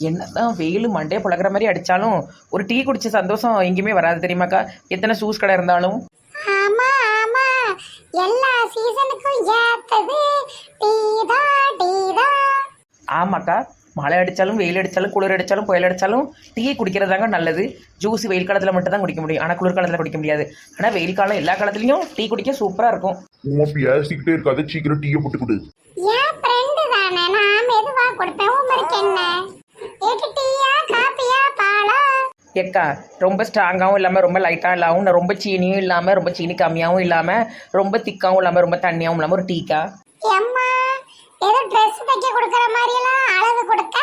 என்னதான் வெயில் மண்டே பழகிற மாதிரி அடித்தாலும் ஒரு டீ குடிச்ச சந்தோஷம் எங்கேயுமே வராது தெரியுமாக்கா? எத்தனை சூஸ் கடை இருந்தாலும். ஆமா ஆமா. எல்லா சீசனுக்கும் ஏத்தது டீதா டீதா ஆமாக்கா மழை அடித்தாலும் வெயில் அடித்தாலும் குளிர் அடித்தாலும் புயல் அடித்தாலும் டீ குடிக்கிறதாங்க நல்லது. ஜூஸ் வெயில் காலத்தில் மட்டும் தான் குடிக்க முடியும். ஆனால் குளிர் காலத்தில் குடிக்க முடியாது. ஆனால் வெயில் காலம் எல்லா காலத்துலேயும் டீ குடிக்க சூப்பராக இருக்கும். உன் பேசிக்கிட்டே இருக்காத சீக்கிரம் டீயை போட்டு கொடு. என் ஃப்ரெண்டு தானே. நான் மெதுவா கொடுப்பேன். உமருக்கு என்ன ஏட்டு டீயா காப்பியா பாலா ஏக்கா ரொம்ப ஸ்ட்ராங்காகவும் இல்லாமல் ரொம்ப லைட்டாகவும் இல்லாமல் ரொம்ப சீனியும் இல்லாமல் ரொம்ப சீனி கம்மியாகவும் இல்லாமல் ரொம்ப திக்காகவும் இல்லாமல் ரொம்ப தண்ணியாகவும் இல்லாமல் ஒரு டீக்கா? எம்மா ஏதோ ட்ரெஸ் தைக்க கொடுக்கற மாதிரி எல்லாம் அளவு கொடுக்க?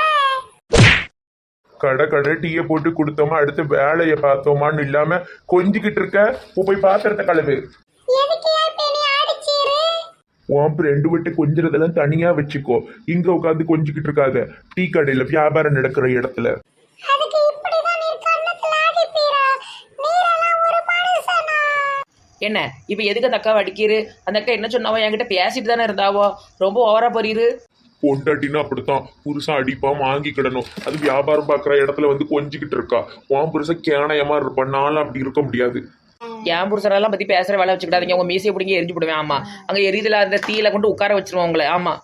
கடை கடை டீயை போட்டு கொடுத்தோமா அடுத்த வேலையை பார்த்தோமான்னு இல்லாம கொஞ்சிக்கிட்டு இருக்க? போ போய் பாத்திரத்தை கழுவு. எதுக்கு ஏன் இப்ப நீ அடிச்சீரு? உன் ரெண்டு விட்டு கொஞ்சிறதெல்லாம் தனியா வச்சுக்கோ. இங்க உட்காந்து கொஞ்சிக்கிட்டு இருக்காத. டீ கடையில வியாபாரம் நடக்கிற இடத்துல. என்ன? இப்போ எதுக்கு அந்த அக்கா அடிக்கிறு அந்த அக்கா என்ன சொன்னாவோ? என்கிட்ட பேசிட்டு தானே இருந்தாவோ? ரொம்ப ஓவரா போறீரு. பொண்டாட்டினா அப்படித்தான். புருஷன் அடிப்பான் வாங்கிக்கிடணும் அது வியாபாரம் பார்க்குற இடத்துல வந்து கொஞ்சிக்கிட்டு இருக்கா. உன் புருஷன் கேணயமா இருப்பான். நானும் அப்படி இருக்க முடியாது. என் புருஷரெல்லாம் பற்றி பேசுகிற வேலை வச்சுக்கிட்டாதீங்க உங்கள் மீசையை பிடிங்க எரிஞ்சு போடுவேன். ஆமாம் அங்கே எரியுதுல அந்த தீயில கொண்டு உட்கார வச்சிருவோம் உங்களை. ஆமாம்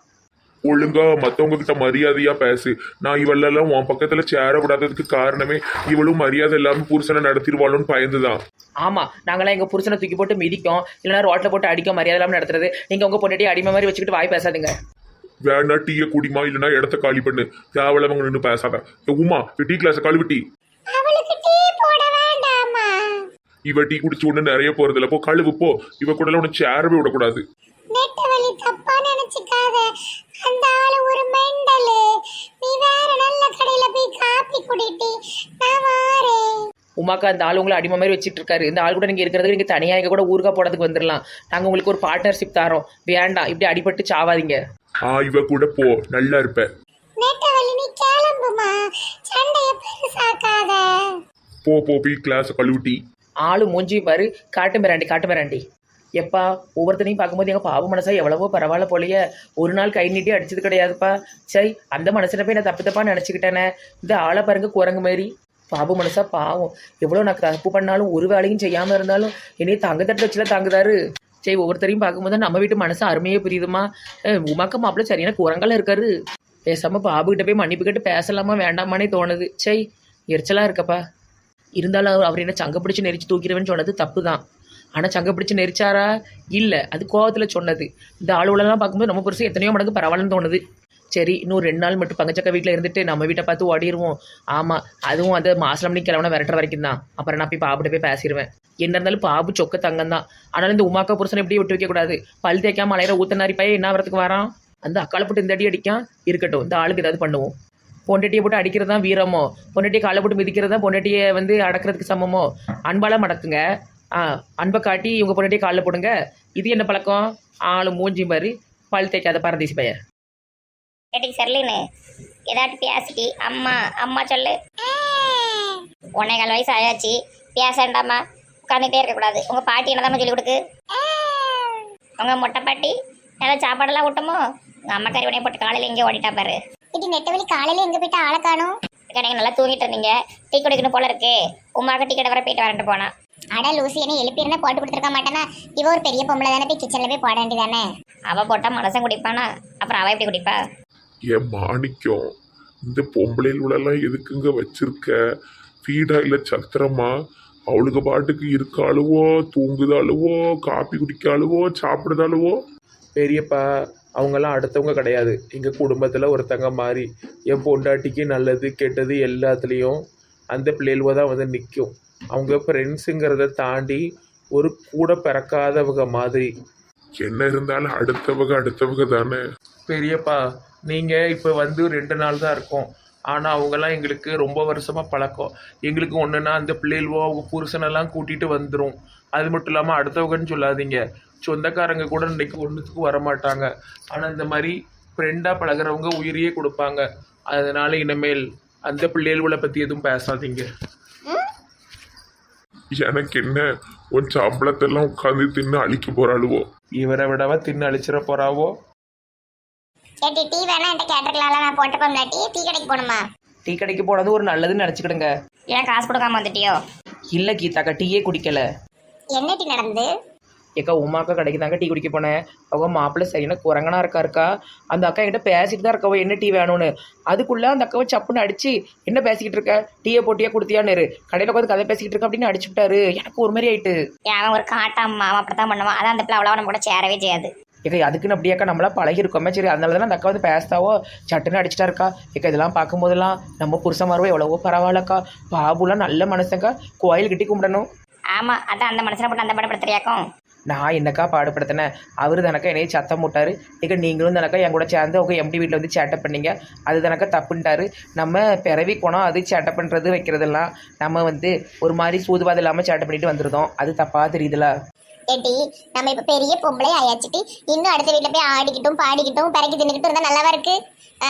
ஒழுங்கா மத்தவங்க கிட்ட மரியாதையா பேசு. நான் இவளெல்லாம் உன் பக்கத்துல சேர விடாததுக்கு காரணமே இவளும் மரியாதை இல்லாம புருஷனை நடத்திடுவாளோன்னு பயந்துதான். ஆமாம் நாங்களாம் எங்கள் புருஷனை தூக்கி போட்டு மிதிக்கும். இல்லைனா ரோட்டில் போட்டு அடிக்க மரியாதை இல்லாமல் நடத்துறது. நீங்கள் உங்கள் பொண்டாட்டி அடிமை மாதிரி வச்சுக்கிட்டு வாய் பேசாதுங்க. வேணா டீயை குடிமா இல்லைன்னா இடத்த காலி பண்ணு. தேவையில்லாம நின்று பேசாத. உமா டீ கிளாஸ் கழுவி டீ. இவ டீ குடிச்சு ஒண்ணு நிறைய போறது இல்ல போ கழுவு போ. இவ கூட உனக்கு சேரவே விடக்கூடாது. அந்த ஆளு ஒரு மெண்டலு. நீ வேற நல்ல கடையில போய் காப்பி குடிட்டி நான் வாரேன். உமாக்கா அந்த ஆள் உங்களை அடிமை மாதிரி வச்சுட்டு இருக்காரு. இந்த ஆள் கூட நீங்கள் இருக்கிறதுக்கு நீங்கள் தனியாக எங்கள் கூட ஊருக்கா போடுறதுக்கு வந்துடலாம். நாங்கள் உங்களுக்கு ஒரு பார்ட்னர்ஷிப் தரோம். வேண்டாம் இப்படி அடிபட்டு சாவாதீங்க. ஆ இவ கூட போ. நல்லா இருப்ப. நெட்ட வலி நீ கிளம்புமா? சண்டைய பெருசாக்காத. போ போ போய் கிளாஸ் கழுவி டீ ஆளு மூஞ்சி பாரு. காட்டு மிராண்டி காட்டு மிராண்டி. எப்பா ஒவ்வொருத்தனையும் பார்க்கும்போது எங்கள் பாபு மனசா எவ்வளவோ பரவாயில்ல போலைய. ஒரு நாள் கை நீட்டி அடிச்சது கிடையாதுப்பா. சரி அந்த மனசில் போய் நான் தப்பு தப்பா நினச்சிக்கிட்டேனே. இந்த ஆளை பாருங்க குரங்கு மாதிரி. பாபு மனசா பாவம். எவ்வளோ நான் தப்பு பண்ணாலும் ஒரு வேலையும் செய்யாமல் இருந்தாலும் என்னையே தங்க தட்டு வச்சுல தாங்குதாரு. சரி ஒவ்வொருத்தரையும் பார்க்கும்போது நம்ம வீட்டு மனசு அருமையே புரியுதுமா. உமாக்க மாப்பிள்ள சரியான குரங்கெல்லாம் இருக்காரு. பேசாமல் பாபுகிட்ட போய் மன்னிப்பு கேட்டு பேசலாமா வேண்டாமானே தோணுது. சரி எரிச்சலாக இருக்கப்பா. இருந்தாலும் அவர் அவர் என்ன சங்க பிடிச்சி நெரிச்சு தூக்கிறவன்னு சொன்னது தப்பு தான் ஆனால் சங்க பிடிச்சி நெரிச்சாரா? இல்லை. அது கோவத்தில் சொன்னது. இந்த ஆளுகளெல்லாம் பார்க்கும்போது நம்ம புருஷன் எத்தனையோ மடங்கு பரவாயில்லன்னு தோணுது. சரி இன்னும் ரெண்டு நாள் மட்டும் பங்கச்சக்க வீட்டில் இருந்துட்டு நம்ம வீட்டை பார்த்து ஓடிடுவோம் ஆமாம் அதுவும் அந்த மாசம் மணி கிளம்புனா விரட்டுற வரைக்கும் தான். அப்புறம் நான் போய் பாபுட்ட போய் பேசிடுவேன் என்ன இருந்தாலும் பாபு சொக்க தங்கம் தான். ஆனாலும் இந்த உமாக்கா புருஷனை எப்படி விட்டு வைக்கக்கூடாது பல் தேய்க்காம அலையிற ஊத்தனாரி பையன் என்ன வரத்துக்கு வரான்? அந்த அக்காலை போட்டு இந்த அடி அடிக்கான்? இருக்கட்டும் இந்த ஆளுக்கு ஏதாவது பண்ணுவோம். பொண்டட்டியை போட்டு அடிக்கிறது தான் வீரமோ? பொண்டட்டியை காலை போட்டு மிதிக்கிறது தான் பொண்டட்டியை வந்து அடக்கிறதுக்கு சமமோ? அன்பால மடக்குங்க. ஆ அன்பை காட்டி இவங்க பொண்டாட்டியை காலில் போடுங்க. இது என்ன பழக்கம்? ஆளு மூஞ்சி மாதிரி பல் தேய்க்காத பரதேசி பையன். ஏட்டி செர்லின்னு ஏதாட்டு பேசிட்டி? அம்மா அம்மா சொல்லு. ஒன்னே கால் வயசு ஆயாச்சு. பேசண்டாமா? உட்காந்துட்டே இருக்கக்கூடாது. உங்கள் பாட்டி என்னதாம்மா சொல்லி கொடுக்கு? உங்கள் மொட்டை பாட்டி நல்லா சாப்பாடெல்லாம் விட்டமோ உங்கள் அம்மா கறி உடனே போட்டு காலையில் எங்கேயோ ஓடிட்டா பாரு. இடி நெட்ட வலி காலையில எங்க போயிட்டு ஆளை காணும்? நீங்கள் நல்லா தூங்கிட்டு இருந்தீங்க. டீ குடிக்கணும் போல இருக்கு. உமாக்கு டீ கடை வர போயிட்டு வரட்டு போனா. அட லூசி என்ன எழுப்பிருந்தா போட்டு கொடுத்துருக்க மாட்டேனா இவ ஒரு பெரிய பொம்பளை தானே போய் கிச்சன்ல போய் போட வேண்டியதானே? அவள் போட்டால் மனசன் குடிப்பானா? அப்புறம் அவள் எப்படி குடிப்பா? ஏன் மாணிக்கம் இந்த பொம்பளைகளெல்லாம் எதுக்குங்க வச்சிருக்க? வீடா இல்ல சத்திரமா? அவளுக்கு பாட்டுக்கு இருக்காளுவோ தூங்குதாளுவோ காப்பி குடிக்காளுவோ சாப்பிடுதாளுவோ? பெரியப்பா அவங்கெல்லாம் அடுத்தவங்க கிடையாது. எங்கள் குடும்பத்தில் ஒருத்தங்க மாதிரி என் பொண்டாட்டிக்கு நல்லது கெட்டது எல்லாத்துலேயும் அந்த பிள்ளைகளுவ தான் வந்து நிற்கும் அவங்க ஃப்ரெண்ட்ஸுங்கிறத தாண்டி ஒரு கூட பிறக்காதவங்க மாதிரி. என்ன இருந்தாலும் அடுத்தவங்க அடுத்தவங்க தானே. பெரியப்பா நீங்கள் இப்போ வந்து ரெண்டு நாள் தான் இருக்கோம். ஆனால் அவங்கெல்லாம் எங்களுக்கு ரொம்ப வருஷமாக பழக்கம். எங்களுக்கு ஒன்றுனா அந்த பிள்ளைகளோ அவங்க புருஷனெல்லாம் கூட்டிகிட்டு வந்துடும் அது மட்டும் இல்லாமல் அடுத்தவங்கன்னு சொல்லாதீங்க. சொந்தக்காரங்க கூட இன்னைக்கு ஒன்றுத்துக்கு வரமாட்டாங்க. ஆனால் இந்த மாதிரி ஃப்ரெண்டாக பழகுறவங்க உயிரையே கொடுப்பாங்க. அதனால இனிமேல் அந்த பிள்ளைகளை பற்றி எதுவும் பேசாதீங்க. எனக்கு என்ன உன் சம்பளத்தெல்லாம் உட்காந்து தின்னு அழிக்க போறாளுவோ? இவரை விடவா தின்னு அழிச்சிட போறாவோ? ஏட்டி டீ வேணா என்கிட்ட கேட்டிருக்கலாம்ல நான் போட்டுப்போம்ல டீ டீ கடைக்கு போகணுமா? டீ கடைக்கு போனது ஒரு நல்லதுன்னு நினச்சிக்கிடுங்க. ஏன் காசு கொடுக்காம வந்துட்டியோ? இல்லை கீதாக்கா டீயே குடிக்கல. என்ன டி நடந்து? ஏக்கா உமாக்கா கடைக்கு தாங்க டீ குடிக்க போனேன். அவங்க மாப்பிள்ளை சரியான குரங்கனா இருக்கா இருக்கா? அந்த அக்கா என்கிட்ட பேசிட்டு தான் இருக்கவ என்ன டீ வேணும்னு? அதுக்குள்ள அந்த அக்காவை சப்புன்னு அடிச்சு என்ன பேசிக்கிட்டு இருக்க? டீயை போட்டியா கொடுத்தியான்னு? கடையில் உட்காந்து கதை பேசிக்கிட்டு இருக்க அப்படின்னு அடிச்சு விட்டாரு. எனக்கு ஒரு மாதிரி ஆயிட்டு. அவன் ஒரு காட்டாம்மா அப்படித்தான் பண்ணுவான். அதான் அந்த பிள்ளை அவ்வளோ நம்ம கூட சேரவே செய்யாது. ஏக்கா அதுக்குன்னு அப்படியாக்கா நம்மளா பழகி இருக்கோமே சரி அதனால தானே அந்த அக்கா வந்து பேசுதாவோ? சட்டுன்னு அடிச்சிட்டா இருக்கா? ஏக்கா இதெல்லாம் பார்க்கும்போதெல்லாம் நம்ம புருஷன் மாறுவோ எவ்வளவோ பரவாயில்லக்கா. பாபுலாம் நல்ல மனுஷங்க்கா கோயில் கட்டி கும்பிடணும். ஆமாம் அதான் அந்த மனுஷனை போட்டு அந்த படப்படுத்துறியாக்கும் நான் என்னக்கா பாடுபடுத்தினேன் அவரு தனக்கா என்னைய சத்தம் போட்டாரு. ஏக்கா நீங்களும் தனக்கா என் கூட சேர்ந்து உங்க எம்டி வீட்டில் வந்து சேட்டை பண்ணீங்க. அது தனக்கா தப்புன்ட்டாரு. நம்ம பிறவி குணம் அது சேட்டை பண்ணுறது வைக்கிறதெல்லாம் நம்ம வந்து ஒரு மாதிரி சூதுவாது இல்லாமல் சேட்டை பண்ணிட்டு வந்துருந்தோம். அது தப்பா தெரியுதுல? ஏட்டி நம்ம இப்ப பெரிய பொம்பளை ஆயாச்சிட்டு இன்னும் அடுத்த வீட்டுல போய் ஆடிக்கிட்டும் பாடிக்கிட்டும் பிறக்கி தின்னுக்கிட்டும் இருந்தா நல்லாவா இருக்கு? ஆ.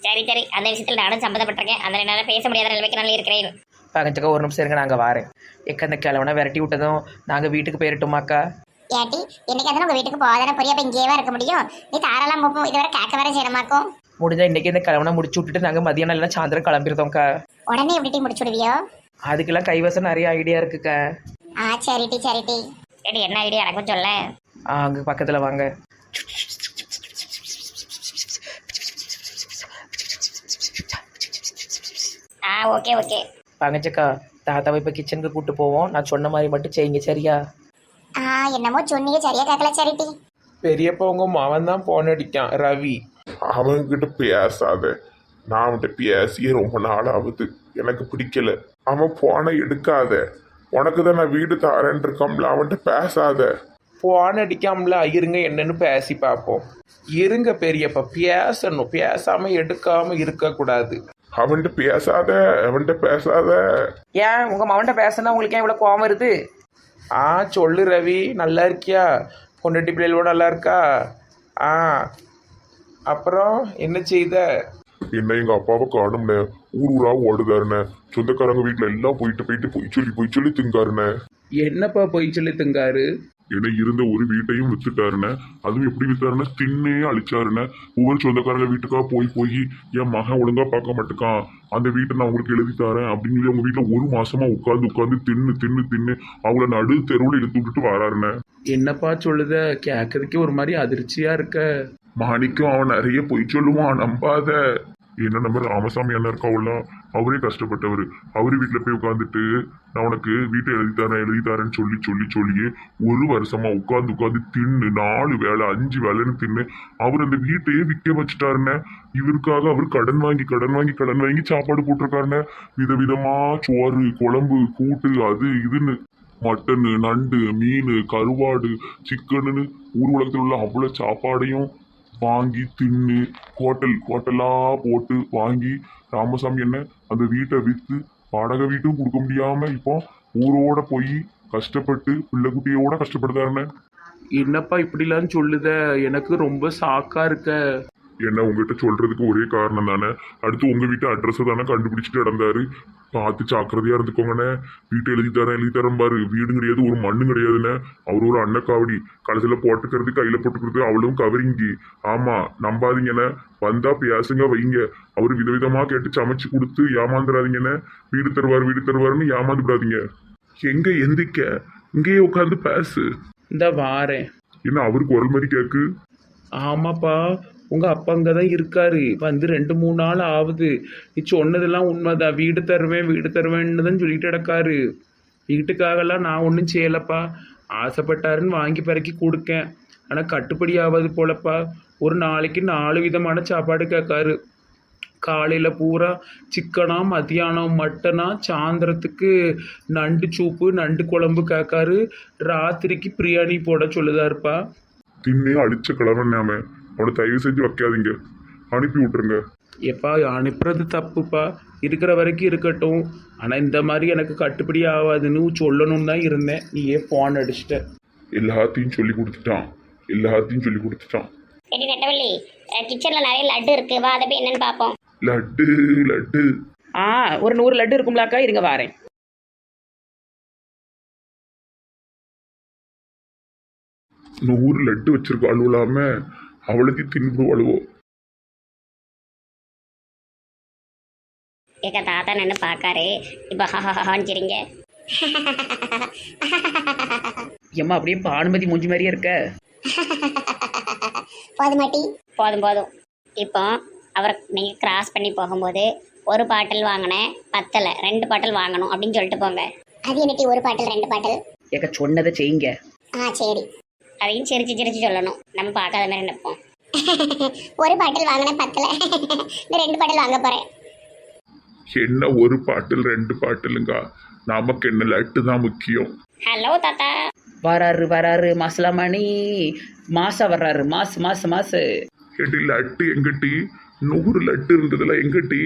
சரி சரி. அந்த விஷயத்தில் நானும் சம்மந்தப்பட்டிருக்கேன் அதில் என்னால் பேச முடியாத நிலைமைக்கு நான் இருக்கிறேன். பகஞ்சக்கா ஒரு நிமிஷம் இருங்க நாங்கள் வாரேன். ஏக்கா இந்த கிழவனை விரட்டி விட்டதும் நாங்கள் வீட்டுக்கு போயிரட்டுமாக்கா? ஏட்டி என்னைக்கு உங்க வீட்டுக்கு போகாதானே புரிய அப்ப இங்கேயே இருக்க முடியும்? நீ தாராளம் போப்போம் இதுவரை கேட்க வர செய்யணுமாக்கும்? முடிஞ்சா இன்னைக்கு இந்த கிழவனை முடிச்சு விட்டுட்டு நாங்கள் மதியானம் இல்லைன்னா சாயந்தரம் கிளம்பிருந்தோம்க்கா உடனே எப்படி முடிச்சு விடுவியோ? அதுக்கெல்லாம் கைவசம் நிறைய ஐடியா இருக்குக்கா. ஆ சரிட்டி சரிட்டி சரி என்ன ஐடியா எனக்கும் சொல்ல அங்கே பக்கத்தில் வாங்க. ஆ ஓகே ஓகே. பங்கச்சக்கா தாத்தாவை இப்போ கிச்சனுக்கு கூட்டு போவோம். நான் சொன்ன மாதிரி மட்டும் செய்யுங்க சரியா? ஆ என்னமோ சொன்னீங்க சரியா கேட்கல சரிட்டி பெரியப்பா உங்க மவன் தான் போன் அடிக்கான் ரவி. அவன்கிட்ட பேசாத. நான் அவன்கிட்ட பேசியே ரொம்ப நாள் ஆகுது எனக்கு பிடிக்கல. அவன் போனை எடுக்காத. உனக்கு தான் நான் வீடு தாரேன் இருக்கோம்ல அவன்கிட்ட பேசாத. போன் அடிக்காமல இருங்க என்னன்னு பேசி பார்ப்போம். இருங்க பெரியப்பா பேசணும். பேசாம எடுக்காம இருக்கக்கூடாது. அவன்கிட்ட பேசாத அவன்கிட்ட பேசாத. ஏன் உங்கள் மவன்கிட்ட பேசினா உங்களுக்கு ஏன் இவ்வளோ கோவம் வருது? ஆ சொல்லு ரவி நல்லா இருக்கியா? பொண்டாட்டி பிள்ளைகளோட நல்லா இருக்கா? ஆ. அப்புறம் என்ன செய்த? என்ன எங்க அப்பாவை காணும்னே? ஊர் ஊரா ஓடுதாருண்ணே சொந்தக்காரங்க வீட்டுல எல்லாம் போயிட்டு போயிட்டு பொய் சொல்லி பொய் சொல்லி திங்காருண்ணே என்னப்பா பொய் சொல்லி திங்காரு? என்ன இருந்த ஒரு வீட்டையும் வித்துட்டாருண்ணே அதுவும் எப்படி வித்தாருன்னா? தின்னே அழிச்சாருண்ணே ஒவ்வொரு சொந்தக்காரங்க வீட்டுக்கா போய் போய் என் மகன் ஒழுங்கா பார்க்க மாட்டேக்கான். அந்த வீட்டை நான் உங்களுக்கு எழுதி தரேன். அப்படின்னு சொல்லி அவங்க வீட்டுல ஒரு மாசமா உட்காந்து உட்காந்து தின்னு தின்னு தின்னு அவங்கள நடு தெருவில் இழுத்து விட்டுட்டு வராருண்ணே என்னப்பா சொல்லுத? கேட்கறதுக்கே ஒரு மாதிரி அதிர்ச்சியா இருக்க. மாணிக்கம் அவன் நிறைய பொய் சொல்லுவான் நம்பாத. என்ன நம்ம ராமசாமி அண்ணன் இருக்காவுல அவரே கஷ்டப்பட்டவர். அவர் வீட்டில் போய் உட்காந்துட்டு நான் உனக்கு வீட்டை எழுதி தரேன் எழுதி தரேன்னு சொல்லி சொல்லி சொல்லியே ஒரு வருஷமா உட்காந்து உட்காந்து தின்னு நாலு வேலை அஞ்சு வேலைன்னு தின்னு அவர் அந்த வீட்டையே விற்க வச்சுட்டாருண்ணே இவருக்காக அவர் கடன் வாங்கி கடன் வாங்கி கடன் வாங்கி சாப்பாடு போட்டிருக்காருண்ணே விதவிதமா சோறு குழம்பு கூட்டு அது இதுன்னு மட்டனு நண்டு மீன் கருவாடு சிக்கனுன்னு ஊர் உலகத்தில் உள்ள அவ்வளோ சாப்பாடையும் வாங்கி தின்னு ஹோட்டல் ஹோட்டலாக போட்டு வாங்கி ராமசாமி என்ன அந்த வீட்டை விற்று வாடகை வீட்டும் கொடுக்க முடியாமல் இப்போ ஊரோட போய் கஷ்டப்பட்டு பிள்ளைக்குட்டியோட கஷ்டப்படுதாருண்ணே என்னப்பா இப்படிலாம் சொல்லுத? எனக்கு ரொம்ப சாக்கா இருக்க. என்ன உங்ககிட்ட சொல்றதுக்கு ஒரே காரணம் தானே? அடுத்து உங்க வீட்டு அட்ரஸை தானே கண்டுபிடிச்சிட்டு நடந்தாரு. பார்த்து ஜாக்கிரதையா இருந்துக்கோங்கண்ணே. வீட்டை எழுதி தரேன் எழுதி தரேன் பாரு. வீடு கிடையாது ஒரு மண்ணு கிடையாதுண்ணே. அவர் ஒரு அன்னக்காவடி கடைசியில் போட்டுக்கிறது கையில போட்டுக்கிறது அவளும் கவரிங்கி. ஆமா நம்பாதீங்கண்ணே. வந்தா பேசுங்க வைங்க. அவர் விதவிதமா கேட்டு சமைச்சு கொடுத்து ஏமாந்துடாதீங்கண்ணே வீடு தருவார் வீடு தருவாருன்னு ஏமாந்து விடாதீங்க. எங்க எந்திக்க இங்கேயே உட்காந்து பேசு. இந்த வாரேன். என்ன அவருக்கு குரல் மாதிரி கேக்கு? ஆமாப்பா. உங்கள் அப்பா அங்கே தான் இருக்காரு. வந்து ரெண்டு மூணு நாள் ஆகுது நீ சொன்னதெல்லாம் உண்மைதான் வீடு தருவேன் வீடு தருவேன்னு தான் சொல்லிட்டு கிடக்காரு. வீட்டுக்காகலாம் நான் ஒன்றும் செய்யலப்பா. ஆசைப்பட்டாருன்னு வாங்கி பிறக்கி கொடுக்கேன். ஆனால் கட்டுப்படி ஆகாது போலப்பா. ஒரு நாளைக்கு நாலு விதமான சாப்பாடு கேட்காரு. காலையில் பூரா சிக்கனா மதியானம் மட்டனா சாயந்தரத்துக்கு நண்டு சூப்பு நண்டு குழம்பு கேட்காரு. ராத்திரிக்கு பிரியாணி போட சொல்லுதாருப்பா. தின்னே அடிச்ச கிழவன் அவனை தயவு செஞ்சு வைக்காதீங்க. அனுப்பி விட்டுருங்க. எப்பா அனுப்புறது தப்புப்பா. இருக்கிற வரைக்கும் இருக்கட்டும். ஆனால் இந்த மாதிரி எனக்கு கட்டுப்படி ஆகாதுன்னு சொல்லணும்னு தான் இருந்தேன். நீயே ஃபோன் அடிச்சிட்ட? எல்லாத்தையும் சொல்லி கொடுத்துட்டான். எல்லாத்தையும் சொல்லி கொடுத்துட்டான். சரி நெட்டவள்ளி கிச்சனில் நிறைய லட்டு இருக்கு. வா அதை போய் என்னன்னு பார்ப்போம். லட்டு லட்டு. ஆ ஒரு நூறு லட்டு இருக்கும்லாக்கா? இருங்க வாரேன். நூறு லட்டு வச்சிருக்க அழுவலாம. அவளுக்கு தின்பு அழுவோ எங்க தாத்தா நின்று பார்க்காரு இப்போ ஹஹான்னு சரிங்க ஏம்மா அப்படியே பானுமதி மூஞ்சி மாதிரியே இருக்க. போதுமாட்டி. போதும் போதும். இப்போ அவர் நீங்கள் கிராஸ் பண்ணி போகும்போது ஒரு பாட்டில் வாங்கினேன் பத்தலை. ரெண்டு பாட்டில் வாங்கணும் அப்படின்னு சொல்லிட்டு போங்க. அது என்னட்டி ஒரு பாட்டில் ரெண்டு பாட்டில்? ஏக்க சொன்னதை செய்யுங்க. ஆ சரி. அதையும் சிரிச்சு சிரிச்சு சொல்லணும். நம்ம பார்க்காத மாதிரி நிற்போம் ஒரு பாட்டில் வாங்கினேன் பத்தல. இந்த ரெண்டு பாட்டில் வாங்க போறேன். என்ன ஒரு பாட்டில் ரெண்டு பாட்டிலுங்க? நமக்கு என்ன லட்டு தான் முக்கியம். ஹலோ தாத்தா. வராரு வராரு மாசலாமணி. மாசா வர்றாரு மாசு மாசு மாசு. ஏட்டி லட்டு எங்கட்டி நூறு லட்டு இருந்ததுல எங்கட்டி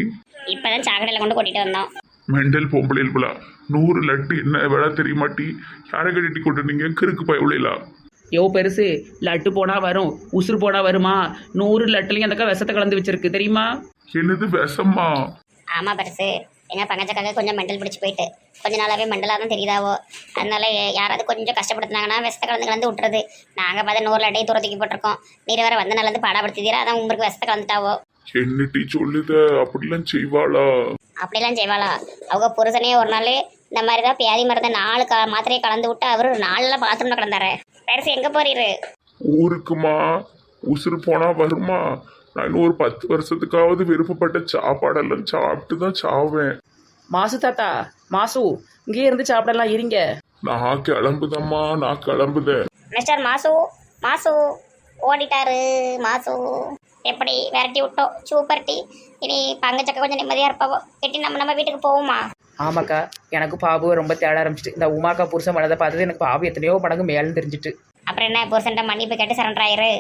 இப்போதான் சாக்கடையில் கொண்டு கொட்டிட்டு வந்தோம். மெண்டல் பொம்பளையில் போல. நூறு லட்டு என்ன விலை தெரியுமாட்டி? யாரை கட்டிட்டு கொண்டு நீங்க கிறுக்கு பயவுலாம் யோ பெருசு லட்டு போனா வரும் உசுறு போனா வருமா? நூறு லட்டுலையும் அந்த விஷத்தை கலந்து வச்சிருக்கு தெரியுமா? என்னது விஷமா? ஆமாம் பெருசு. எங்கள் பங்கச்சக்காக கொஞ்சம் மெண்டல் பிடிச்சி போயிட்டு கொஞ்ச நாளாகவே மெண்டலாக தான் தெரியுதாவோ? அதனால யாராவது கொஞ்சம் கஷ்டப்படுத்துனாங்கன்னா விஷத்தை கலந்து கலந்து விட்டுறது. நாங்கள் பார்த்து நூறு லட்டையை தூரத்துக்கு போட்டிருக்கோம். நீர் வேற வந்து நல்லது பாடப்படுத்திதீரா அதான் உங்களுக்கு விஷத்தை கலந்துட்டாவோ? என்னட்டி சொல்லுத? அப்படிலாம் செய்வாளா? அப்படிலாம் செய்வாளா? அவங்க புருஷனே ஒரு நாள் இந்த மாதிரி தான் பியாதி மருந்த நாலு க மாத்திரையை கலந்து விட்டு அவரு நாலெல்லாம் பாத்ரூமில் கிடந்தாரு. பெருசு எங்கே போறீரு? ஊருக்குமா? உசுறு போனா வருமா? நான் இன்னும் ஒரு பத்து வருஷத்துக்காவது விருப்பப்பட்ட சாப்பாடெல்லாம் சாப்பிட்டு தான் சாவேன். மாசு தாத்தா மாசு இங்கேயே இருந்து சாப்பிடலாம் இருங்க. நான் கிளம்புதம்மா நான் கிளம்புதேன் மிஸ்டர் மாசு மாசு ஓடிட்டாரு மாசு. எப்படி விரட்டி விட்டோம்? சூப்பர் டீ. இனி பங்கச்சக்க கொஞ்சம் நிம்மதியாக இருப்பாவோ? எட்டி நம்ம நம்ம வீட்டுக்கு போவோமா? ஆமாக்கா எனக்கு பாபுவை ரொம்ப தேட ஆரம்பிச்சிட்டு இந்த உமாக்கா புருஷன் வளர்ந்த பார்த்தது எனக்கு பாபு எத்தனையோ மடங்கு மேலும் தெரிஞ்சிட்டு. அப்புறம் என்ன புருஷன்ட்ட மன்னிப்பு கேட்டு சரண்டர் ஆயிரு.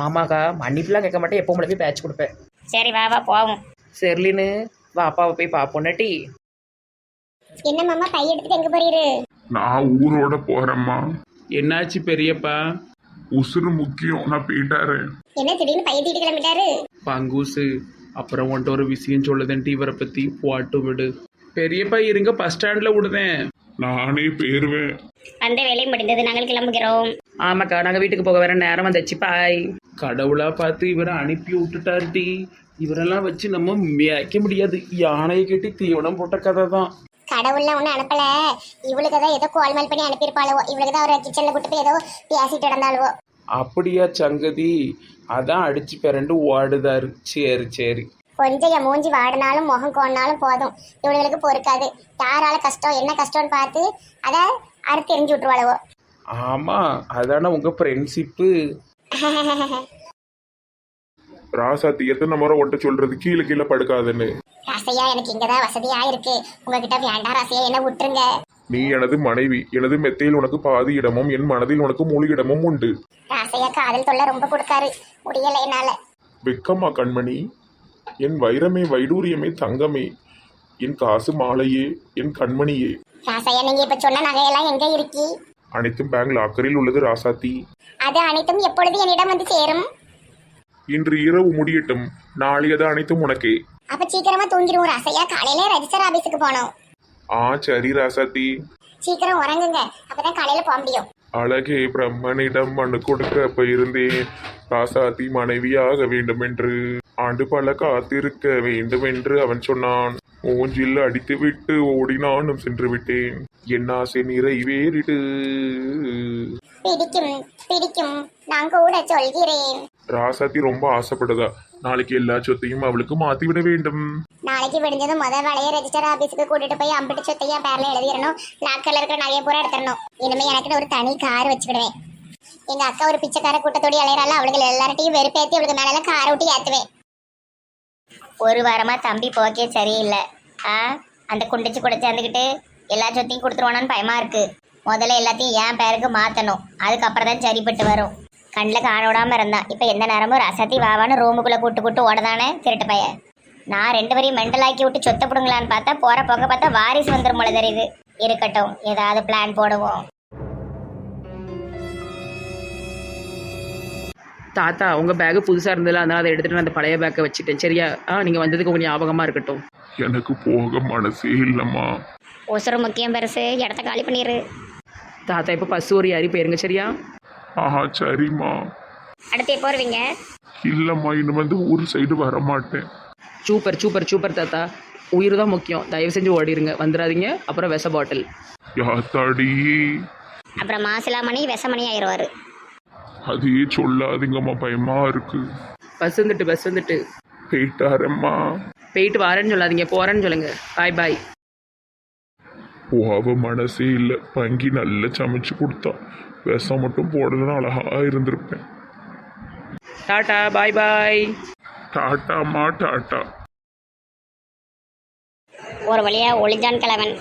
ஆமாக்கா மன்னிப்புலாம் கேட்க மாட்டேன் எப்போ போய் பேட்ச் கொடுப்பேன். சரி வா வா போவோம். சரிலின்னு வா அப்பாவை போய் பார்ப்போம் நட்டி என்ன மாமா பை எடுத்துட்டு எங்க போறீரு? நான் ஊரோட போறேம்மா. என்னாச்சு பெரியப்பா? உசுறு முக்கியம் நான் போயிட்டாரு. என்ன திடீர்னு பைய தூக்கிட்டு கிளம்பிட்டாரு? பங்கூசு அப்புறம் உன்ட்ட ஒரு விஷயம் சொல்லுதேன்ட்டு இவரை பற்றி போட்டு விடு. பெரியப்பா இருங்க பஸ் ஸ்டாண்டில் விடுதேன் நானே போயிருவேன். அந்த வேலையும் முடிந்தது நாங்கள் கிளம்புகிறோம். ஆமாக்கா நாங்கள் வீட்டுக்கு போக வேற நேரம் வந்துச்சு பாய் கடவுளா பார்த்து இவரை அனுப்பி விட்டுட்டாருடி. இவரெல்லாம் வச்சு நம்ம மேய்க்க முடியாது. யானையை கட்டி தீவனம் போட்ட கதை தான். கடவுள்ல ஒண்ணு அனுப்பல. இவளுக்கு தான் ஏதோ கோல்மால் பண்ணி அனுப்பியிருப்பாளவோ. இவளுக்கு தான் ஒரு கிச்சன்ல கூட்டு போய் ஏதோ பேசிட்டு நடந்தாளுவோ. அப்படியா சங்கதி? அதான் அடிச்சு பிறண்டு ஓடுதாரு. சரி சரி. கொஞ்சம் என் மூஞ்சி வாடினாலும் முகம் கோடினாலும் போதும். இவளுகளுக்கு பொறுக்காது. யாரால கஷ்டம் என்ன கஷ்டம்னு பார்த்து அதை அறுத்து எரிஞ்சு விட்டுருவாளவோ. ஆமாம் அதானே உங்கள் ஃப்ரெண்ட்ஷிப்பு ராசாத்தி எத்தனை முறை ஒட்ட சொல்றது? கீழே கீழே படுக்காதுன்னு. ரசையா எனக்கு இங்கதான் வசதியா இருக்கு. உங்ககிட்ட வேண்டாம் ரசையா என்ன விட்டுருங்க. நீ எனது மனைவி. எனது மெத்தையில் உனக்கு பாதி இடமும் என் மனதில் உனக்கு முழு இடமும் உண்டு. ரசையா காதல் தொல்லை ரொம்ப கொடுக்காரு. முடியல என்னால. வெக்கம்மா கண்மணி? என் வைரமே வைடூரியமே தங்கமே என் காசு மாலையே என் கண்மணியே. ராசையா நீங்க இப்ப சொன்ன நகையெல்லாம் எங்க இருக்கி? அனைத்தும் பேங்க் லாக்கரில் உள்ளது ராசாத்தி. அது அனைத்தும் எப்பொழுது என்னிடம் வந்து சேரும்? இன்று இரவு முடியட்டும். நாளையது அனைத்தும் உனக்கே. அப்ப சீக்கிரமா தூங்கிடுவோம் ரசையா. காலையில ரெஜிஸ்டர் ஆபீஸுக்கு போகணும் ஆ சரி ராசாத்தி. சீக்கிரம் உறங்குங்க. அப்பதான் காலையில போக முடியும். அழகே பிரம்மனிடம் மனு கொடுக்க போயிருந்தேன். ராசாத்தி மனைவியாக வேண்டும் என்று. ஆண்டு பல காத்திருக்க வேண்டும் என்று அவன் சொன்னான். மூஞ்சில் அடித்து விட்டு ஓடி நானும் சென்று விட்டேன் என் ஆசை நிறைவேறிடு. பிடிக்கும் பிடிக்கும். நான் கூட சொல்கிறேன். ராசாத்தி ரொம்ப ஆசைப்படுதா? நாளைக்கு எல்லா சொத்தையும் அவளுக்கு மாத்தி விட வேண்டும். நாளைக்கு விடிஞ்சதும் முதல் வேலையை ரெஜிஸ்டர் ஆபீஸுக்கு கூட்டிட்டு போய் அம்பிட்டு சொத்தையா பேர்ல எழுதிடணும். லாக்கர்ல இருக்கிற நகையை பூரா எடுத்துடணும். இனிமே எனக்கு ஒரு தனி கார் வச்சுக்கிடுவேன். எங்க அக்கா ஒரு பிச்சைக்கார கூட்டத்தோடி அலையறால அவளுக்கு எல்லார்ட்டையும் வெறுப்பேத்தி அவளுக்கு மேல காரை விட்டு ஏத்துவேன். ஒரு வாரமாக தம்பி போக்கே சரியில்லை. ஆ அந்த குண்டிச்சு கூட சேர்ந்துக்கிட்டு எல்லா சொத்தையும் கொடுத்துருவானான்னு பயமாக இருக்குது முதல்ல எல்லாத்தையும் என் பேருக்கு மாற்றணும் அதுக்கப்புறம் தான் சரிப்பட்டு வரும். கண்ணில் காண விடாமல் இருந்தான் இப்போ எந்த நேரமும் ரசத்தி வாவான்னு ரூமுக்குள்ளே கூட்டு கூட்டு ஓடதானே திருட்டு பைய நான் ரெண்டு பேரையும் மெண்டலாக்கி விட்டு சொத்த பிடுங்களான்னு பார்த்தா போகிற போக பார்த்தா வாரிசு வந்துடும் போல தெரியுது. இருக்கட்டும் ஏதாவது பிளான் போடுவோம். தாத்தா உங்கள் பேகு புதுசாக இருந்ததில்ல அதனால் அதை எடுத்துகிட்டு நான் அந்த பழைய பேக்கை வச்சுட்டேன். சரியா? ஆ நீங்கள் வந்ததுக்கு கொஞ்சம் ஞாபகமாக இருக்கட்டும். எனக்கு போக மனசே இல்லம்மா. உசுறு முக்கியம் பெருசு. இடத்த காலி பண்ணிடு தாத்தா இப்போ பஸ் ஒரு ஏறி போயிருங்க சரியா? ஆஹா சரிம்மா. அடுத்து எப்போ வருவீங்க? இல்லம்மா இன்னும் வந்து ஊர் சைடு வர மாட்டேன் சூப்பர் சூப்பர் சூப்பர் தாத்தா. உயிர் தான் முக்கியம். தயவு செஞ்சு ஓடிடுங்க வந்துடாதீங்க. அப்புறம் விஷ பாட்டில் யாத்தாடி அப்புறம் மாசிலாமணி விஷமணி ஆயிடுவார். அதையே சொல்லாதீங்கம்மா பயமா இருக்கு. பஸ் வந்துட்டு பஸ் வந்துட்டு போயிட்டாரம்மா. போயிட்டு வரேன்னு சொல்லாதீங்க போகிறேன்னு சொல்லுங்க. பாய் பாய் போவ மனசே இல்லை. பங்கி நல்லா சமைச்சு கொடுத்தா. விஷம் மட்டும் போடலன்னா அழகா இருந்திருப்பேன். டாட்டா பாய் பாய் டாட்டாம்மா டாட்டா. ஒரு வழியாக ஒளிஞ்சான் கிழவன்.